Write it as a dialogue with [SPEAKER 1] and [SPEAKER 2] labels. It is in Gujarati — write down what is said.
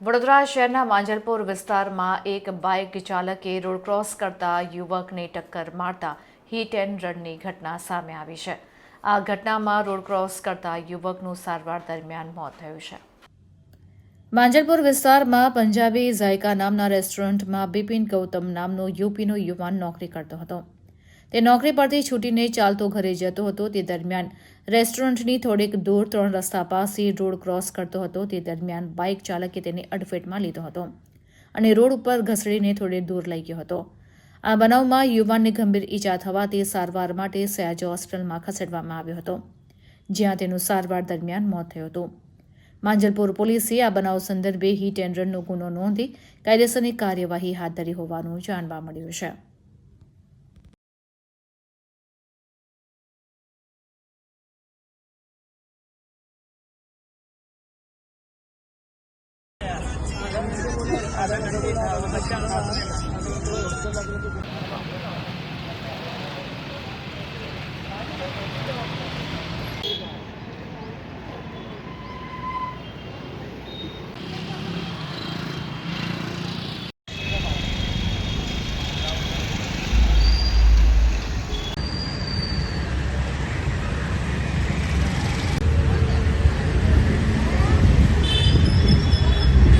[SPEAKER 1] વડોદરા શહેરના માંજલપુર વિસ્તારમાં એક બાઇક ચાલકે રોડ ક્રોસ કરતા યુવકને ટક્કર મારતા હિટ એન્ડ રનની ઘટના સામે આવી છે. આ ઘટનામાં રોડ ક્રોસ કરતા યુવકનું સારવાર દરમિયાન મોત થયું છે. માંજલપુર વિસ્તારમાં પંજાબી ઝાયકા નામના રેસ્ટોરન્ટમાં બિપિન ગૌતમ નામનો યુપીનો યુવાન નોકરી કરતો હતો. તે નોકરી પરથી છૂટીને ચાલતો ઘરે જતો હતો. તે દરમિયાન રેસ્ટોરન્ટની થોડીક દૂર ત્રણ રસ્તા પાસે રોડ ક્રોસ કરતો હતો. તે દરમિયાન બાઇક ચાલકે તેને અડફેટમાં લીધો હતો અને રોડ ઉપર ઘસડીને થોડે દૂર લઈ ગયો હતો. આ બનાવમાં યુવાનને ગંભીર ઈજા થવા તે સારવાર માટે સયાજી હોસ્પિટલમાં ખસેડવામાં આવ્યો હતો, જ્યાં તેનું સારવાર દરમિયાન મોત થયું હતું. માંજલપુર પોલીસે આ બનાવ સંદર્ભે હિટ એન્ડ રનનો ગુનો નોંધી કાયદેસરની કાર્યવાહી હાથ ધરી હોવાનું જાણવા મળ્યું છે. 私は何もない。